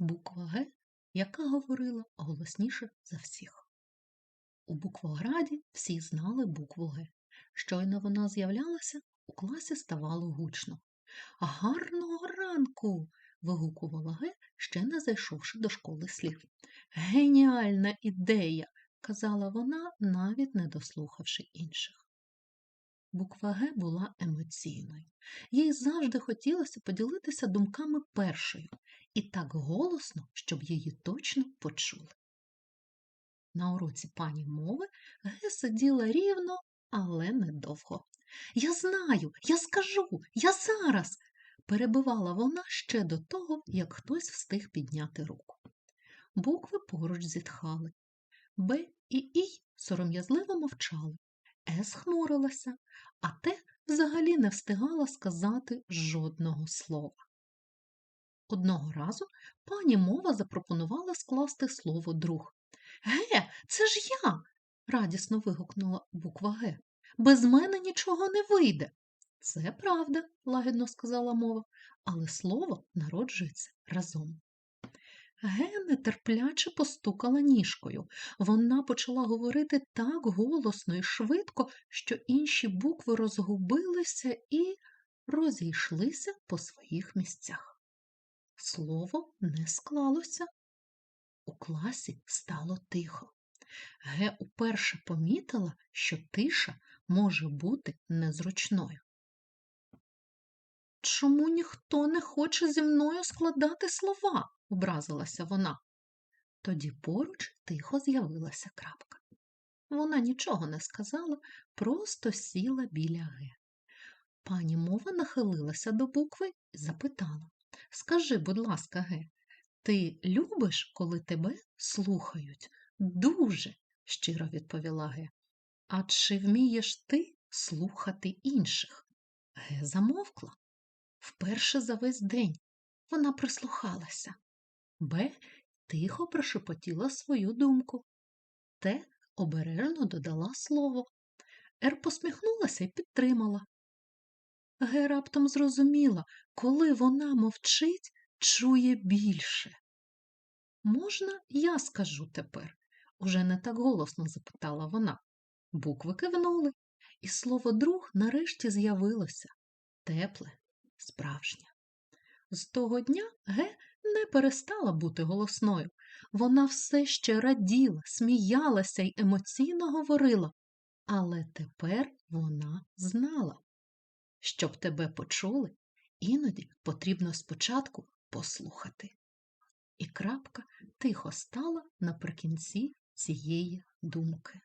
буква Г, яка говорила голосніше за всіх. У буквограді всі знали букву Г. Щойно вона з'являлася, у класі ставало гучно. Гарного ранку. вигукувала Г, ще не зайшовши до школи слів. Геніальна ідея, казала вона, навіть не дослухавши інших. Буква Г була емоційною. Їй завжди хотілося поділитися думками першою і так голосно, щоб її точно почули. На уроці пані мови Г сиділа рівно, але недовго. Я знаю, я скажу, я зараз. перебивала вона ще до того, як хтось встиг підняти руку. Букви поруч зітхали. Б і І сором'язливо мовчали. С хмурилася, а те взагалі не встигала сказати жодного слова. Одного разу пані мова запропонувала скласти слово друг. Ге, це ж я. радісно вигукнула буква Г. Без мене нічого не вийде. Це правда, лагідно сказала мова, але слово народжується разом. Ге нетерпляче постукала ніжкою. Вона почала говорити так голосно і швидко, що інші букви розгубилися і розійшлися по своїх місцях. Слово не склалося. У класі стало тихо. Ге уперше помітила, що тиша може бути незручною. Чому ніхто не хоче зі мною складати слова? образилася вона. Тоді поруч тихо з'явилася крапка. Вона нічого не сказала, просто сіла біля Г. Пані мова нахилилася до букви і запитала Скажи, будь ласка, Ге, ти любиш, коли тебе слухають? Дуже, щиро відповіла Ге. А чи вмієш ти слухати інших? Ге замовкла. Вперше за весь день вона прислухалася. Б тихо прошепотіла свою думку. Т обережно додала слово. Р посміхнулася і підтримала. Г раптом зрозуміла, коли вона мовчить, чує більше. Можна, я скажу тепер? уже не так голосно запитала вона. Букви кивнули, і слово друг нарешті з'явилося тепле, справжнє. З того дня Г не перестала бути голосною. Вона все ще раділа, сміялася й емоційно говорила, але тепер вона знала. Щоб тебе почули, іноді потрібно спочатку послухати. І крапка тихо стала наприкінці цієї думки.